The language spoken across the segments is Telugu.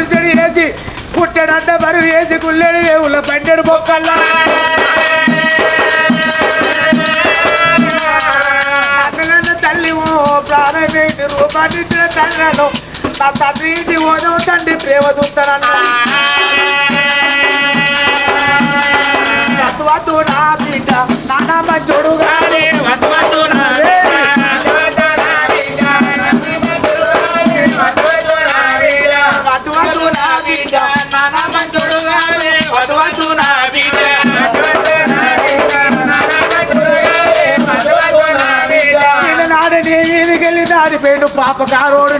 గురిసెడి వేసి పుట్టెడంట బరువు వేసి గుల్లెడి వేవుల పండెడు బొక్కల్లా. తల్లి ఓ ప్రాణమేటి రూపాన్నిచ్చిన తండ్రను నా తండ్రి ఇంటి ఓదం తండ్రి ప్రేమ చూస్తానన్నా వద్దు నా బిడ్డ నాన్న మంచోడు గానే వద్దు వద్దు నా పాపకారోడు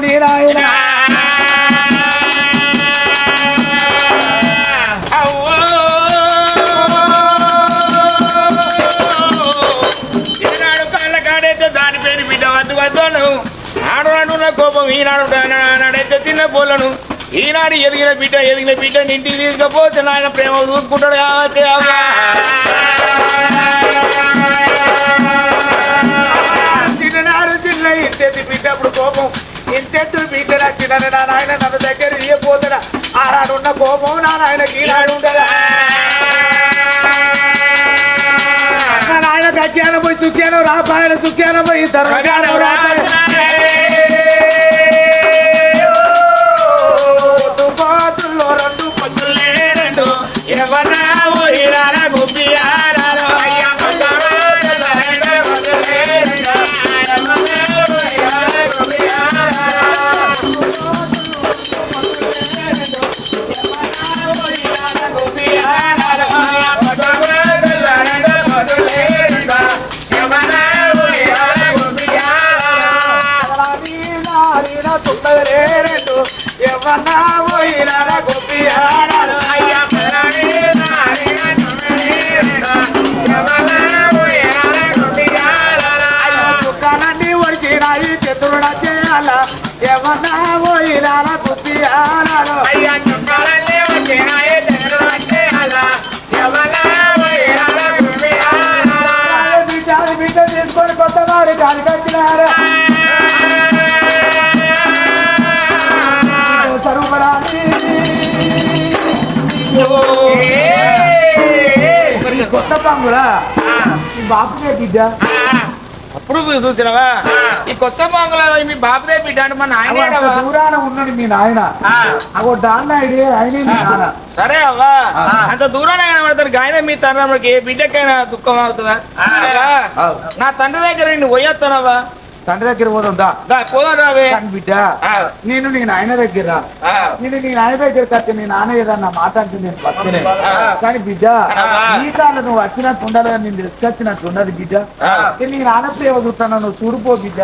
నాడు నా కోపం ఈనాడు నాడైతే చిన్న పోలను. ఈనాడు ఎదిగిన బిడ్డ ఎదిగిన బిడ్డ ఇంటికి తీసుకపోతే నాయన ప్రేమ చూసుకుంటాడు కావచ్చు చిన్న ఇంతెత్తి బిడ్డప్పుడు కోపం. ఇంతెత్తు బిడ్డ నచ్చిన నా నాయన నన్ను దగ్గర ఇయ్యపోతున్నా ఆనాడు కోపం నా నాయనకి ఈనాడు ఉండదా? నాయన గజ్ఞానం పోయి సుఖ్యానం రాపాయన సుఖ్యానం పోయి ధర్మజ్ఞానం ఎవన్నా పోయినార గుబ్బియారాలో అయ్యా చుక్కాలన్నీ ఒడిచినాయి చతురుడ చేయాల? ఎవన్నా పోయినార గుబ్బియారాలో అయ్యా బిడ్డ బిడ్డ తీసుకొని కొత్త వారి దానికి వచ్చినారా కొత్త పంగులా? ఈ బాపునే బిడ్డ. అప్పుడు చూసినవా? ఈ కొత్త బంగ్లా మీ బాబుదే బిడ్డ అంటే మా నాయన దూరాన ఉన్నాడు మీ నాయన. అగో మీ నాన్న సరే అవ్వా. అంత దూరాన్ని ఆయన పడతాడు గాయన మీ తండ్రి ఏ బిడ్డకైనా దుఃఖం అవుతుందా? నా తండ్రి దగ్గర నేను పోయేస్తానవ్వా. తండ్రి దగ్గర పోదాం రావే. కానీ బిడ్డ నేను నీ నాయన దగ్గర నేను నీ నాయన దగ్గర కట్టి నీ నాన్న ఏదన్నా మాట అంటే నేను పక్కనే కానీ బిడ్డ. ఈ కాలం నువ్వు వచ్చినట్టు ఉండాలి నేను తీసుకొచ్చినట్టు ఉండదు బిడ్డ. నీ నాన్న ప్రేమ చూస్తాను నువ్వు చూడిపో బిడ్డ.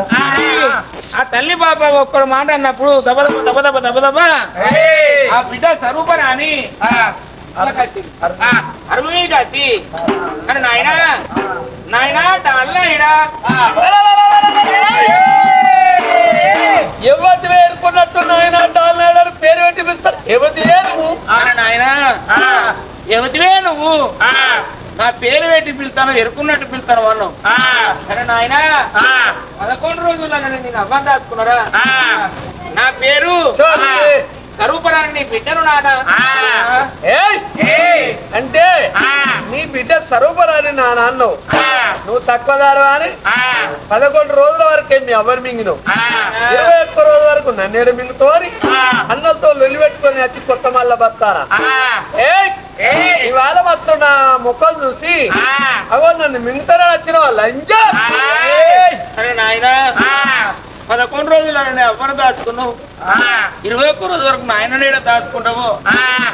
ఆ. తల్లి బాబా ఒక్కడు మాట అన్నప్పుడు దబ దబ దబ దబ దబ దబ. ఆ బిడ్డ స్వరూపరా అని అరుణి కత్తి అని నాయన. నాయన డాల్ల ఎవరిది వేరుకున్నట్టు నాయన? డాలర్ పేరు పెట్టి పిలుస్తారు. ఎవరిది నువ్వు నాయన. ఎవతివే నువ్వు? నా పేరు పెట్టి పిలుతాను ఎరుకున్నట్టు పిలుతాను వాళ్ళు. అరే నాయన. పదకొండు నన్ను నేను అవ్వం దాచుకున్నారా నా పేరు? స్వరూపరాని నీ బిడ్డను నాన్న! అంటే నీ బిడ్డ సరూపరాని నా నాన్న నువ్వు తక్కువ దాడవా అని? పదకొండు రోజుల వరకే మీ ఎవరు మింగినవు? ఇరవై ఒక్క రోజు వరకు నన్నేడు మింగుతోని అన్నతో లొల్లి పెట్టుకొని వచ్చి కొత్త మల్ల బతారా ఏయ్! ఇవాళ మాత్రం నా ముఖం చూసి అవో నన్ను మింగుతారా వచ్చిన లంజా అరే నాయన. పదకొండు రోజులు ఎవరు దాచుకున్నావు. ఇరవై ఒక్క రోజు వరకు నాయన నీడ దాచుకుంటావు.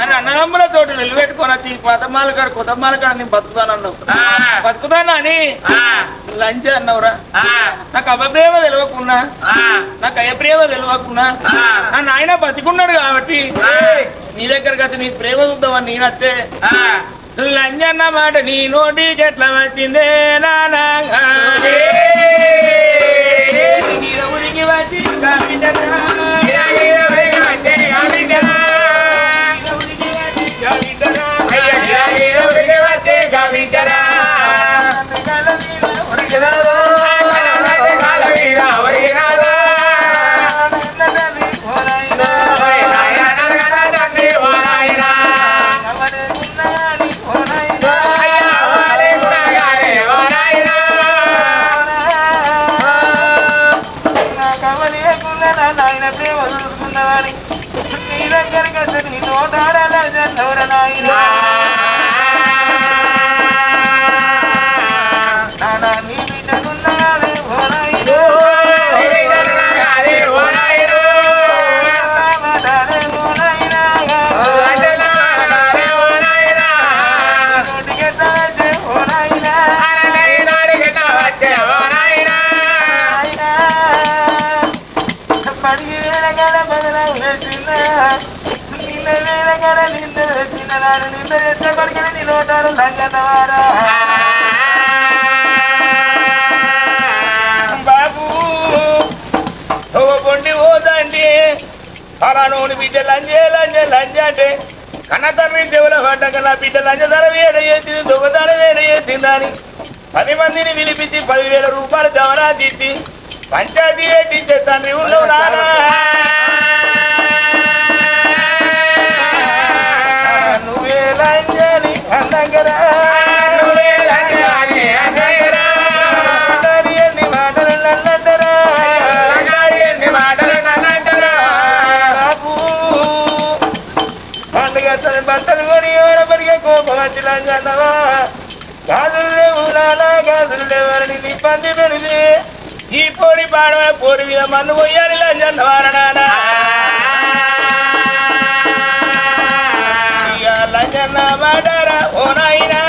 అని అన్నదమ్ముల తోటి నిలబెట్టుకొని వచ్చి పదమాల కాడ కుటుంబాల కాడ నేను బతుకుతానన్నావు. బతుకుతానా అని లంచ్ అన్నవురా నాకు అపప్రేమ తెలియకున్నా నాకు అయప్రేమ తెలియకున్నా నా నాయన బతికున్నాడు కాబట్టి నీ దగ్గరకు వచ్చి నీ ప్రేమ చూద్దామని నేనత్తే లంచ్ అన్న మాట నీ నోటికి ఎట్లా వచ్చిందే నానా. ఉనికి వచ్చి పలానోని బిడ్డ లంజే లంజే లంజే అంటే కన్న తండ్రి దేవుల పడ్డక నా బిడ్డ లంజధర వేడ చేసింది దొంగతన వేడ చేసిందని పది మందిని పిలిపించి పదివేల రూపాయలు దవరా తీసి పంచాయతీ పెట్టించే తండ్రి ఉండవు నానా నువ్వే లంజని అన్నగరా. నానా గాజులు లేవని నీ పంది పెడితే ఈ పోరి పాడవ పోరి మీద మన్ను పోయాలి లంజన్నవార నానా ఇక లంజన్న మాటారా ఓ నాయనా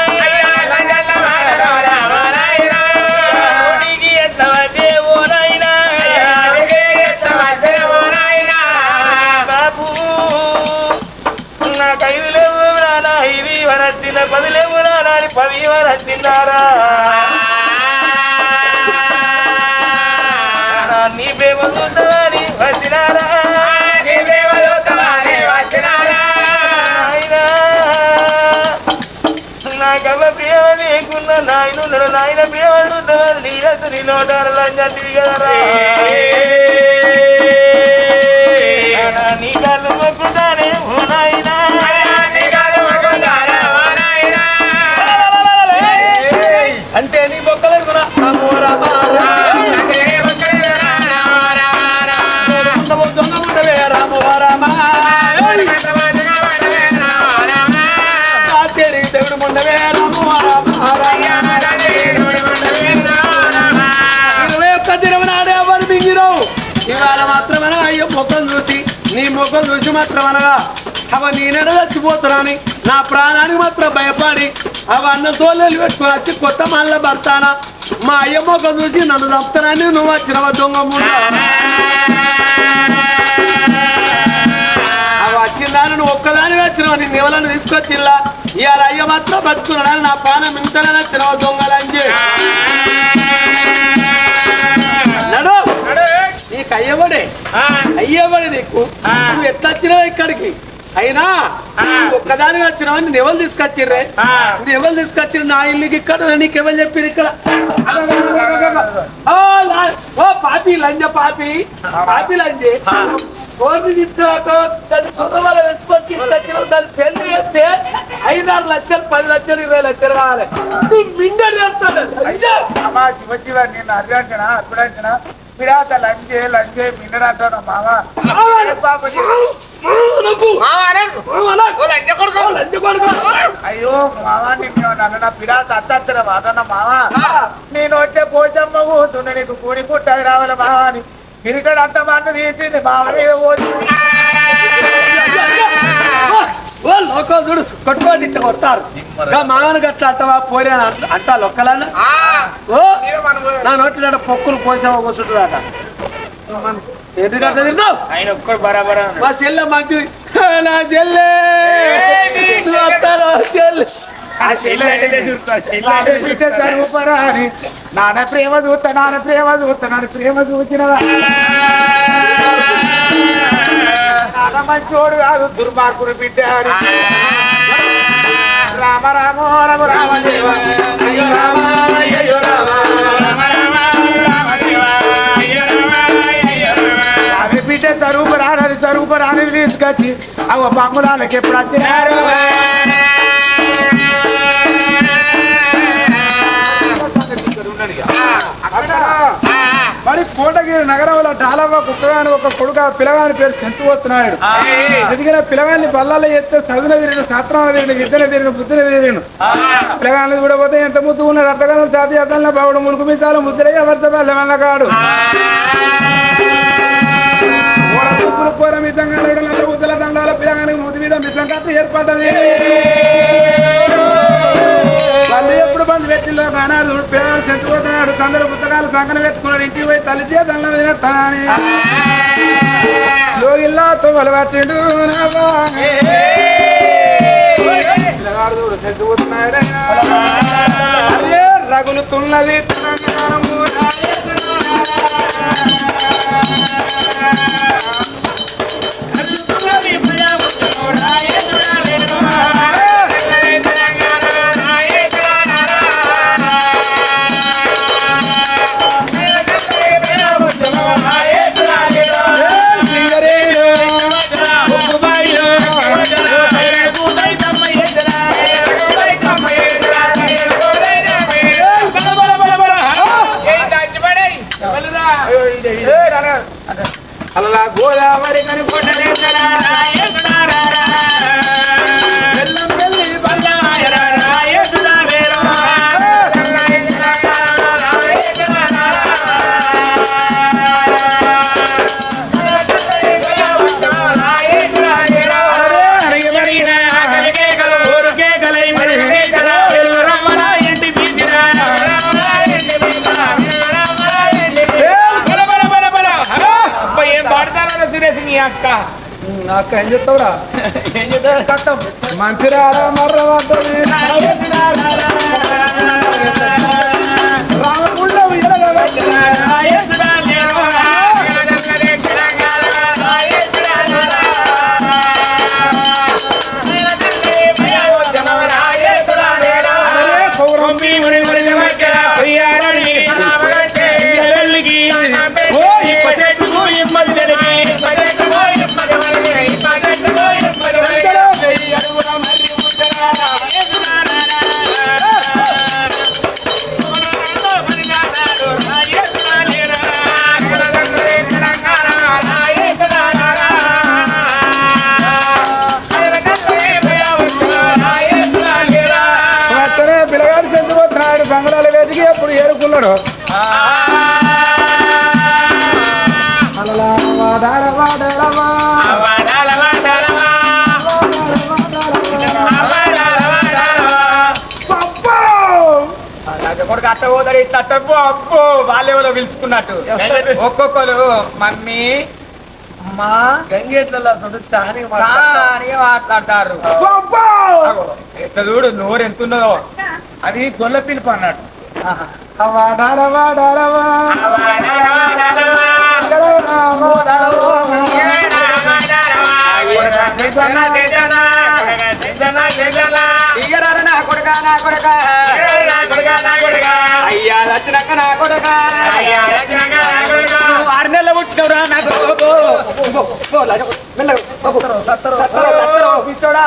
నాకమ్మ ప్రేమ లేకున్నా నాయనున్నాడు నాయన ప్రేమ చూద్దామని నీడకు నీ నోటారు కదరా ఆశ్చర్య దేవుడు ఉండవే రామో ఇరవై ఒక్క దినం నాడే ఎవరు మింగిరావు ఇవాళ మాత్రమేనా అయ్యో ముఖం చూసి నీ ముఖం చూసి మాత్రమనగా అవ నేనెడ చచ్చిపోతున్నాని నా ప్రాణానికి మాత్రం భయపడి అవ అన్న తోళ్ళు పెట్టుకుని వచ్చి కొత్త మళ్ళీ భర్తానా మా అయ్య ముఖం చూసి నన్ను చంపుతానని నువ్వు వచ్చినవ దొంగ ముందు వచ్చిందాని నువ్వు ఒక్కదాని వచ్చినావు. నిన్ను ఎవరైనా తీసుకొచ్చిల్లా? ఇవాళ అయ్య మాత్రం బతుకున్నాడని నా ప్రాణం ఇంతనే వచ్చినవ చెప్పి నడు. నీకు అయ్యబడే అయ్యబడి నీకు. నువ్వు ఎట్లా వచ్చినావు ఇక్కడికి? అయినా నువ్వు ఒక్కదాని వచ్చినావు? నేను ఎవరు తీసుకొచ్చిర్రే? నువ్వు ఎవరు తీసుకొచ్చిర్రు? నా ఇల్లుకి ఇక్కడ నీకు ఎవరు చెప్పారు ఇక్కడ? ఓ, పాపి లంజ పాపి. పాపి లంజే. కోరిని తీసుకురాకో కుటుంబాలు పెళ్ళి చేస్తే ఐదారు లక్షలు పది లక్షలు ఇరవై లక్షలు కావాలి. నువ్వు మిండర్ చేస్తాను శివ శివ నేను అర్జంటనా అప్పుడంటనా మామ అయ్యో మామ నిన్ను పిడాత అత్తత్తర వాదన మామ నేను వచ్చే పోషమ్మ కూర్చుండే నీకు కూడి పుట్టది రావాలి మామ అని. పిరికడ అంత మాట తీసింది మామ మీద ఓ లోకం చూడు కొట్టుకోండి ఇట్లా కొడతారు. మామని గట్ల అంటవా పోరే అంటా లొక్కలన్న ఓ నా నోటి పొక్కులు పోసావా కూర్చుంటుందట. ఎందుకంటే తిడతావు ఆయన ఒక్కడు బరాబరా మా చెల్లె మంచిది నా చెల్లె! నువ్వు వస్తారా, చెల్లె? బిడ్డ చదువుపరా అని నాన్న ప్రేమ చూస్తా నాన్న ప్రేమ చూస్తా నాన్న ప్రేమ చూసినవా? నాన్న మంచోడు కాదు దుర్మార్గుడు బిడ్డ రామ రామ రఘు రామ దేవ అయ్యో రామ అయ్యో రామ. బిడ్డ స్వరూపు రానని స్వరూపు రానని తీసుకొచ్చి అవ బంగుళాలకి ఎప్పుడు వచ్చినారు మరి కోటగిరి నగరంలో డాలవ్వ కుక్కగాని ఒక కొడుకు ఆ పిల్లగాని పేరు సెంచుపోతున్నాడు ఎదిగిన పిల్లగాన్ని బల్లాల చేస్తే చదువున తిరిగిన శాస్త్రాల తిరిగిన విద్యన తిరిగిన బుద్ధిన తిరిగిన పిల్లగాన్ని కూడా పోతే ఎంత ముద్దు ఉన్నాడు అర్థకాలం జాతి అర్థంలో బావుడు ములుకు మీసాలు కూర మితంగా నల్ల ముద్దల దండాల పిల్లగానికి ముద్దు మీద మితం కథ ఏర్పడ్డది బంధు పెట్టిలో కానాడు పిల్లలు చెట్టుపోతున్నాడు కొందరు పుస్తకాలు సంకన పెట్టుకున్నాడు. ఇంటికి పోయి తల్లి చేతల్లో తినేస్తానని లోగిల్లా తొమ్మలు పట్టిండు చచ్చిపోతున్నాడే. రగులుతున్నది నాకు ఏం చెప్తావురా ఏం కట్టం. మంచిరాల మర్ర ఎప్పుడు ఏరుకున్నాడు! కొడుకు ఇట్లా అట్ట పో, అబ్బో వాళ్ళెవరో పిలుచుకున్నట్టు. ఒక్కొక్కరు మమ్మీ అమ్మా గంగేట్లలో చూడు సాని అని మాట్లాడతారు. పప్పా! ఎట్లా చూడు నోరు ఎంత ఉన్నదో అది గొల్ల పిలుపు అన్నట్టు అయ్యా వచ్చినాక నా కొడుక ఆరు నెలలు పుట్టినవురా నా కొడుకు పిచ్చోడా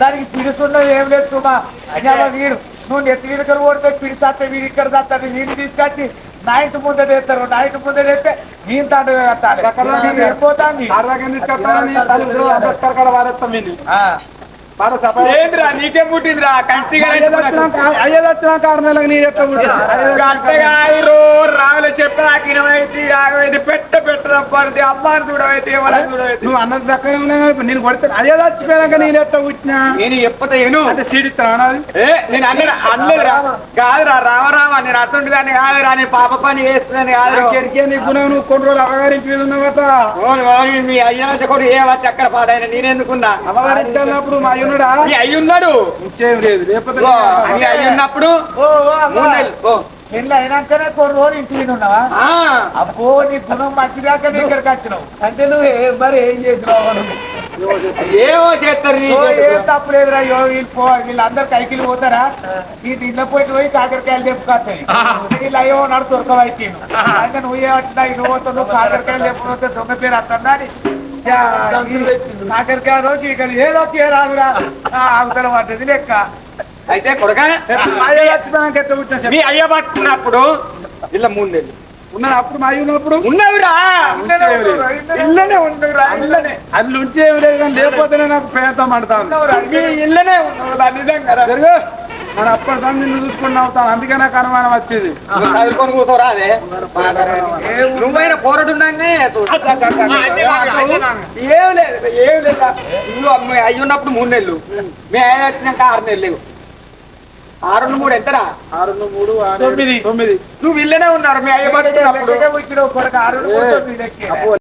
దానికి పిడుసున్నది ఏం లేదు సుమా అయ్యా వీడు నువ్వు నెత్తి మీద ఇక్కడ ఓడితే పిడిసాస్తే వీడు ఇక్కడ దాస్తాడు వీడిని తీసుకొచ్చి నైట్ ముందట వేస్తారు నైట్ ముందట వేస్తే నేను తాడు కట్టాలి వెళ్ళిపోతాంది ఏంద్రా నీకేం పుట్టిందిరా? కంటిగా అయ్యేది వచ్చినాక అయ్యేది వచ్చినాక ఆరు నెలలకు నీ ఎట్లా పుట్టింది? గంటగాయరు రావులు చెప్పాకినమైతే రాగమైతే పెట్ట పెట్టదప్పది అమ్మాని చూడవైతే నువ్వు అన్నది ఉన్నాయి ఇప్పుడు నేను కొడితే అదే చచ్చిపోయాక నేను ఎట్లా పుట్టినా? నేను ఎప్పత ఏను. అంటే సీడిస్తాను ఏ నేను అన్న అన్నదిరా కాదురా రామరామ నేను అసంటి దాన్ని కాదురా నేను పాప పని చేస్తున్నాను కాదు ఎరికే నీ గుణం నువ్వు కొన్ని రోజులు మీద ఉన్నావట మీ అయ్యన కూడా ఏ వచ్చి అక్కడ పాడైన నేనెందుకున్నా? అమ్మగారి మా అయ్యున్నాడా మీ అయ్యున్నాడు ఇంకేం లేదు. పెళ్ళి అయినాకనే కొన్ని రోజులు ఇంటి మీద ఉన్నావా? ఆ, అబ్బో నీ గుణం మంచిదాకా నీ ఇక్కడికి వచ్చినావు. అంటే నువ్వు ఏ- మరి ఏం చేసినావు? ఏమో చేస్తారు. ఏం తప్పులేదురా యో వీళ్ళు పో వీళ్ళందరు కైకిలు పోతారా? ఈ దీంట్లో పోయి పోయి కాకరకాయలు తెప్పుకొస్తాయి వీళ్ళు అయ్యో నాడు దొరకవచ్చు అయితే నువ్వు ఏమంటున్నా నువ్వు పోతావు, నువ్వు కాకరకాయలు తెప్పుకుంటే దొంగ పేరు వస్తుందా అని కాకరకాయ రోజు ఇక ఏదో రాదురా అవసరం పడ్డది లెక్క అయితే కొడుక మీ అయ్య పట్టుకున్నప్పుడు ఇలా మూడు నెలలు. ఉన్నది అప్పుడు మా ఉన్నప్పుడు ఉన్నవిరా ఇల్లనే ఉన్నవిరా, ఇల్లనే అది ఉంటే లేకపోతేనే నాకు పేద పడతాను ఉన్నవిరా, మీ ఇల్లనే ఉన్నవిరా నిజంగా మన అప్పటి దాన్ని నిన్ను చూసుకుని అవుతాను అందుకే నాకు అనుమానం వచ్చేది నువ్వు చదువుకొని కూర్చోరా అదే నువ్వైనా పోరాడున్నానే ఏం లేదు ఏం లేదు నువ్వు అమ్మ అయ్యి ఉన్నప్పుడు మూడు నెలలు మీ ఆయన వచ్చినాక ఆరు నెలలు లేవు ఆరు మూడు ఎంతరా ఆరు మూడు తొమ్మిది. తొమ్మిది నువ్వు ఇల్లనే ఉన్నారు మీ అయ్య కొడుకు ఆరు